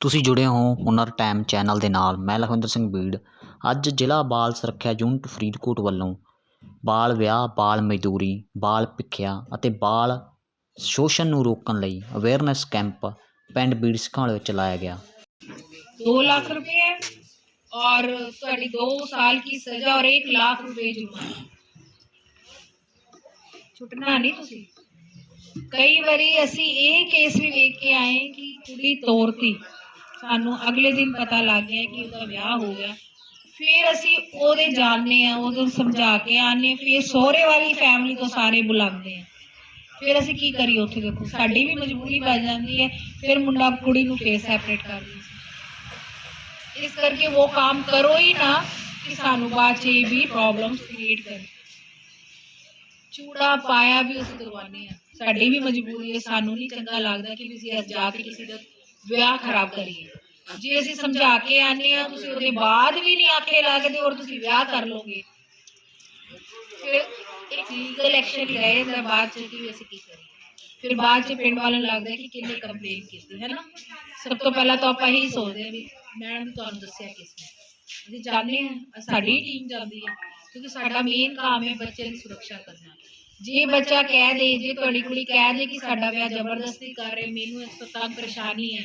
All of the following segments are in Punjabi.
ਤੁਸੀਂ ਜੁੜੇ ਹੋ ਹੁਨਰ ਟਾਈਮ ਚੈਨਲ ਦੇ ਨਾਲ ਮੈਂ ਲਖਵਿੰਦਰ ਸਿੰਘ ਬੀੜ ਅੱਜ ਜ਼ਿਲ੍ਹਾ ਬਾਲ ਸੁਰੱਖਿਆ ਯੂਨਿਟ ਫਰੀਦਕੋਟ ਵੱਲੋਂ ਬਾਲ ਵਿਆਹ ਬਾਲ ਮਜ਼ਦੂਰੀ ਬਾਲ ਭਿੱਖਿਆ ਅਤੇ ਬਾਲ ਸ਼ੋਸ਼ਣ ਨੂੰ ਰੋਕਣ ਲਈ ਅਵੇਅਰਨੈਸ ਕੈਂਪ ਪਿੰਡ ਬੀੜ ਸਿਖਾਲੇ ਵਿੱਚ ਲਾਇਆ ਗਿਆ दो लाख रुपए और ਤੁਹਾਡੀ 2 साल की सजा और 1 लाख रुपए जुर्माना ਛੁੱਟਣਾ ਨਹੀਂ ਤੁਸੀਂ ਕਈ ਵਾਰੀ ਅਸੀਂ ਇਹ ਕੇਸ ਵੀ ਵੇਖ ਕੇ ਆਏ ਕਿ ਕੁੜੀ ਤੋਰਤੀ ਸਾਨੂੰ ਅਗਲੇ ਦਿਨ ਪਤਾ ਲੱਗ ਗਿਆ ਕਿ ਉਹਦਾ ਵਿਆਹ ਹੋ ਗਿਆ। ਫਿਰ ਅਸੀਂ ਉਹਦੇ ਜਾਣਦੇ ਆ ਉਹਨੂੰ ਸਮਝਾ ਕੇ ਆਨੇ ਫਿਰ ਸਹੁਰੇ ਵਾਲੀ ਫੈਮਿਲੀ ਤੋਂ ਸਾਰੇ ਬੁਲਾਉਂਦੇ ਆ ਫਿਰ ਅਸੀਂ ਕੀ ਕਰੀਏ ਉੱਥੇ ਦੇਖੋ, ਸਾਡੀ ਵੀ ਮਜਬੂਰੀ ਪੈ ਜਾਂਦੀ ਹੈ, ਫਿਰ ਮੁੰਡਾ ਕੁੜੀ ਨੂੰ ਫੇਰ ਸੈਪਰੇਟ ਕਰ ਦਿੰਦੇ। ਇਸ ਕਰਕੇ ਉਹ ਕੰਮ ਕਰੋ ਹੀ ਨਾ ਕਿ ਸਾਨੂੰ ਬਾਅਦ ਚ ਇਹ ਵੀ ਪ੍ਰੋਬਲਮਸ ਕ੍ਰੀਏਟ ਕਰੇ ਚੂੜਾ ਪਾਇਆ ਵੀ ਅਸੀਂ ਕਰਵਾਉਂਦੇ ਆ ਸਾਡੀ ਵੀ ਮਜਬੂਰੀ ਹੈ, ਸਾਨੂੰ ਨਹੀਂ ਚੰਗਾ ਲੱਗਦਾ ਕਿ ਅਸੀਂ ਜਾ ਕੇ ਕਿਸੇ ਦਾ ਵਿਆਹ ਖਰਾਬ ਕਰੀਏ ਜੇ ਅਸੀਂ ਸਮਝਾ ਕੇ ਆਨੇ ਆ ਤੁਸੀਂ ਉਹਦੇ ਬਾਅਦ ਵੀ ਨਹੀਂ ਆਖੇ ਲੱਗਦੇ ਔਰ ਤੁਸੀਂ ਵਿਆਹ ਕਰ ਲੋਗੇ ਫਿਰ ਇੱਕ ਲੀਗਲ ਐਕਸ਼ਨ ਲਏ ਤਾਂ ਬਾਅਦ ਚ ਕਿ ਵੀ ਅਸੀਂ ਕੀ ਕਰੀਏ ਫਿਰ ਬਾਅਦ ਚ ਪਿੰਡ ਵਾਲਿਆਂ ਨੂੰ ਲੱਗਦਾ ਕਿ ਕਿੰਨੇ ਕੰਪਲੇਂਟ ਕੀਤੀ ਹੈ ਨਾ ਸਭ ਤੋਂ ਪਹਿਲਾਂ ਤਾਂ ਆਪਾਂ ਇਹੀ ਸੋਚਦੇ ਹਾਂ ਵੀ ਮੈਡਮ ਤੁਹਾਨੂੰ ਦੱਸਿਆ ਕਿਸ ਨੇ ਅਸੀਂ ਜਾਣਦੇ ਹਾਂ ਸਾਡੀ ਟੀਮ ਜਾਂਦੀ ਹੈ ਕਿਉਂਕਿ ਸਾਡਾ ਮੇਨ ਕੰਮ ਹੈ ਬੱਚੇ ਦੀ ਸੁਰੱਖਿਆ ਕਰਨਾ ਜੇ ਬੱਚਾ ਕਹਿ ਦੇ ਜੇ ਤੁਹਾਡੀ ਕੁੜੀ ਕਹਿ ਦੇ ਕਿ ਸਾਡਾ ਵਿਆਹ ਜ਼ਬਰਦਸਤੀ ਕਰ ਰਹੇ ਮੈਨੂੰ ਇਸ ਤੋਂ ਤੰਗ ਪਰੇਸ਼ਾਨੀ ਹੈ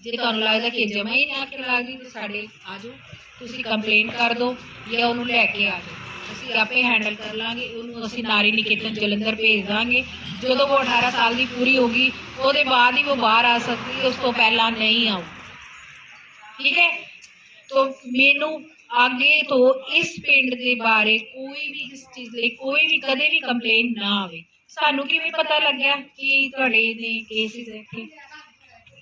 ਜੇ ਤੁਹਾਨੂੰ ਲੱਗਦਾ ਕਿ ਜਮਾ ਹੀ ਨਹੀਂ ਆਖੇ ਲੱਗਦੀ ਤਾਂ ਸਾਡੇ ਆ ਜਾਓ। ਤੁਸੀਂ ਕੰਪਲੇਂਟ ਕਰ ਦਿਓ ਜਾਂ ਉਹਨੂੰ ਲੈ ਕੇ ਆ ਜਾਓ। ਅਸੀਂ ਆਪੇ ਹੈਂਡਲ ਕਰ ਲਾਂਗੇ, ਉਹਨੂੰ ਅਸੀਂ ਨਾਰੀ ਨਿਕੇਤਨ ਜਲੰਧਰ ਭੇਜ ਦਾਂਗੇ। ਜਦੋਂ ਉਹ 18 ਸਾਲ ਦੀ ਪੂਰੀ ਹੋਗੀ ਉਹਦੇ ਬਾਅਦ ਹੀ ਉਹ ਬਾਹਰ ਆ ਸਕਦੀ ਹੈ, ਉਸ ਤੋਂ ਪਹਿਲਾਂ ਨਹੀਂ ਆਉ ਠੀਕ ਹੈ? तो ਮੈਨੂੰ ਅੱਗੇ ਤੋਂ ਇਸ ਪਿੰਡ ਦੇ ਬਾਰੇ ਕੋਈ ਵੀ ਇਸ ਚੀਜ਼ ਲਈ ਕੋਈ ਵੀ ਕਦੇ ਵੀ ਕੰਪਲੇਨ ਨਾ ਆਵੇ। ਸਾਨੂੰ ਕਿਵੇਂ ਪਤਾ ਲੱਗਿਆ ਕਿ ਤੁਹਾਡੇ ਨੇ ਕੇਸਿਸ ਇੱਥੇ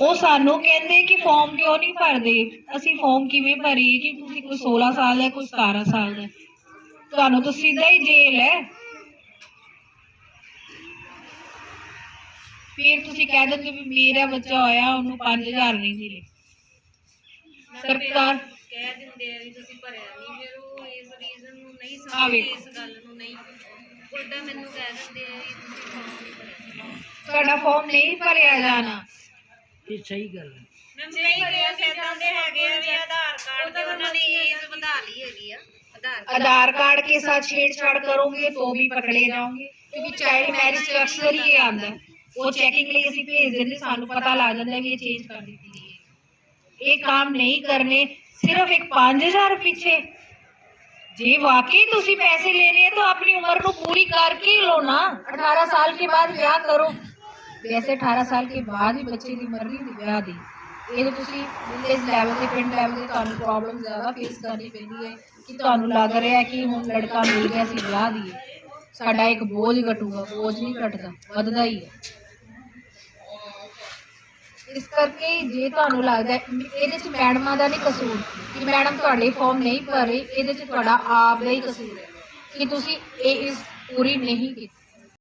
ਉਹ ਸਾਨੂੰ ਕਹਿੰਦੇ ਕਿ ਫਾਰਮ ਕਿਉਂ ਨਹੀਂ ਭਰਦੇ? ਅਸੀਂ ਫਾਰਮ ਕਿਵੇਂ ਭਰੀਏ ਕਿ ਤੁਸੀਂ ਕੋਈ 16 ਸਾਲ ਦਾ ਕੋਈ 17 ਸਾਲ ਦਾ ਤੁਹਾਨੂੰ ਤਾਂ ਸਿੱਧਾ ਹੀ ਜੇਲ੍ਹ ਹੈ। ਫਿਰ ਤੁਸੀਂ ਕਹਿ ਦਿੰਦੇ ਵੀ ਮੇਰਾ ਬੱਚਾ ਹੋਇਆ ਉਹਨੂੰ 5000 ਨਹੀਂ ਮਿਲੇ। ਸਰਕਾਰ ਕਹਿ ਦਿੰਦੇ ਆ ਵੀ ਤੁਸੀਂ ਭਰਿਆ ਨਹੀਂ ਫਿਰ ਉਹ ਇਸ ਰੀਜ਼ਨ ਨੂੰ ਨਹੀਂ ਸਮਝਦੇ। ਇਸ ਗੱਲ ਨੂੰ ਨਹੀਂ। ਉਲਟਾ ਮੈਨੂੰ ਕਹਿ ਦਿੰਦੇ ਆ ਵੀ ਤੁਸੀਂ ਫਾਰਮ ਨਹੀਂ ਭਰਿਆ। ਤੁਹਾਡਾ ਫਾਰਮ ਨਹੀਂ ਭਰਿਆ ਜਾਣਾ। ਇਹ ਸਹੀ ਗੱਲ ਹੈ ਮੈਮ ਕਈ ਕੇਸ ਇਦਾਂ ਦੇ ਹੈਗੇ ਆ ਵੀ ਆਧਾਰ ਕਾਰਡ ਤੇ ਉਹਨਾਂ ਦੀ ਏਜ ਵਧਾ ਲਈ ਹੈਗੀ ਆ आधार कार्ड के साथ छेड़छाड़ करोगे तो भी पकड़े जाओगे क्योंकि चाइल्ड मैरिज अक्सर ही आंदा है वो चेकिंग ਲਈ ਅਸੀਂ ਭੇਜ ਦਿੰਦੇ ਸਾਨੂੰ ਪਤਾ ਲੱਗ ਜਾਂਦਾ ਵੀ ਇਹ ਚੇਂਜ ਕਰ ਦਿੱਤੀ ਹੈ ਇਹ ਕੰਮ ਨਹੀਂ ਕਰਨੇ ਸਿਰਫ ਇੱਕ 5000 ਪਿੱਛੇ ਜੇ ਵਾਕਈ ਤੁਸੀਂ ਪੈਸੇ ਲੈਣੇ ਹੈ ਤਾਂ ਆਪਣੀ ਉਮਰ ਨੂੰ ਪੂਰੀ ਕਰਕੇ ਲੋ ਨਾ 18 ਸਾਲ ਕੇ ਬਾਅਦ ਵਿਆਹ ਕਰੋ ਵੈਸੇ 18 ਸਾਲ ਕੇ ਬਾਅਦ ਹੀ ਬੱਚੇ ਦੀ ਮਰਜ਼ੀ ਦੀ ਵਿਆਹ ਦੀ। ਇਹ ਤੁਸੀਂ ਵਿਲੇਜ ਲੈਵਲ ਤੇ, ਪਿੰਡ ਲੈਵਲ ਤੇ ਤੁਹਾਨੂੰ ਪ੍ਰੋਬਲਮ ਜ਼ਿਆਦਾ ਫੇਸ ਕਰਨੀ ਪੈਂਦੀ ਹੈ ਕਿ ਤੁਹਾਨੂੰ ਲੱਗ ਰਿਹਾ ਕਿ ਹੁਣ ਲੜਕਾ ਮਿਲ ਗਿਆ ਸੀ ਵਿਆਹ ਦੀ। ਸਾਡਾ ਇੱਕ ਬੋਝ ਘਟੂਗਾ, ਬੋਝ ਨਹੀਂ ਘਟਦਾ, ਵੱਧਦਾ ਹੀ ਹੈ। ਇਸ ਕਰਕੇ ਜੇ ਤੁਹਾਨੂੰ ਲੱਗਦਾ ਇਹਦੇ ਚ ਮੈਡਮਾਂ ਦਾ ਨਹੀਂ ਕਸੂਰ, ਕਿ ਮੈਡਮ ਤੁਹਾਡੇ ਫਾਰਮ ਨਹੀਂ ਭਰੇ ਇਹਦੇ ਚ ਤੁਹਾਡਾ ਆਪ ਦਾ ਹੀ ਕਸੂਰ ਹੈ। ਕਿ ਤੁਸੀਂ ਇਹ ਇਸ ਪੂਰੀ ਨਹੀਂ ਕੀਤੀ।